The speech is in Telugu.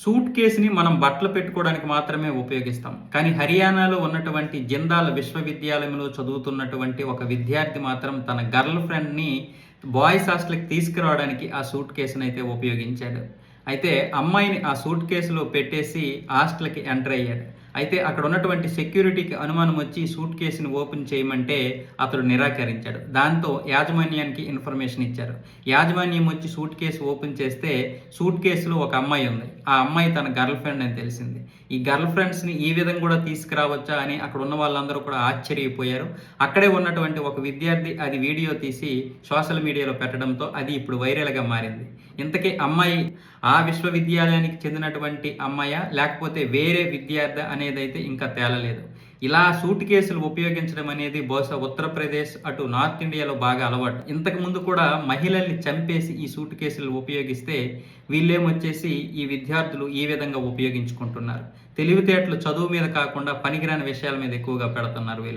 సూట్ కేసుని మనం బట్టలు పెట్టుకోవడానికి మాత్రమే ఉపయోగిస్తాం. కానీ హర్యానాలో ఉన్నటువంటి జిందాల్ విశ్వవిద్యాలయంలో చదువుతున్నటువంటి ఒక విద్యార్థి మాత్రం తన గర్ల్ ఫ్రెండ్ని బాయ్స్ హాస్టల్కి తీసుకురావడానికి ఆ సూట్ కేసుని అయితే ఉపయోగించాడు. అయితే అమ్మాయిని ఆ సూట్ కేసులో పెట్టేసి హాస్టల్కి ఎంటర్ అయ్యాడు. అయితే అక్కడ ఉన్నటువంటి సెక్యూరిటీకి అనుమానం వచ్చి సూట్ కేసుని ఓపెన్ చేయమంటే అతడు నిరాకరించాడు. దాంతో యాజమాన్యానికి ఇన్ఫర్మేషన్ ఇచ్చారు. యాజమాన్యం వచ్చి సూట్ కేసు ఓపెన్ చేస్తే సూట్ కేసులో ఒక అమ్మాయి ఉంది. ఆ అమ్మాయి తన గర్ల్ ఫ్రెండ్ అని తెలిసింది. ఈ గర్ల్ ఫ్రెండ్స్ని ఈ విధంగా కూడా తీసుకురావచ్చా అని అక్కడ ఉన్న వాళ్ళందరూ కూడా ఆశ్చర్యపోయారు. అక్కడే ఉన్నటువంటి ఒక విద్యార్థి అది వీడియో తీసి సోషల్ మీడియాలో పెట్టడంతో అది ఇప్పుడు వైరల్గా మారింది. ఇంతకీ అమ్మాయి ఆ ఆ విశ్వవిద్యాలయానికి చెందినటువంటి అమ్మాయ? లేకపోతే వేరే విద్యార్థి అనేది అయితే ఇంకా తేలలేదు. ఇలా సూట్ కేసులు ఉపయోగించడం అనేది బహుశా ఉత్తరప్రదేశ్ అటు నార్త్ ఇండియాలో బాగా అలవాటు. ఇంతకు ముందు కూడా మహిళల్ని చంపేసి ఈ సూట్ కేసులు ఉపయోగిస్తే వీళ్ళేమొచ్చేసి ఈ విద్యార్థులు ఈ విధంగా ఉపయోగించుకుంటున్నారు. తెలివితేటలు చదువు మీద కాకుండా పనికిరాని విషయాల మీద ఎక్కువగా పెడుతున్నారు వీళ్ళు.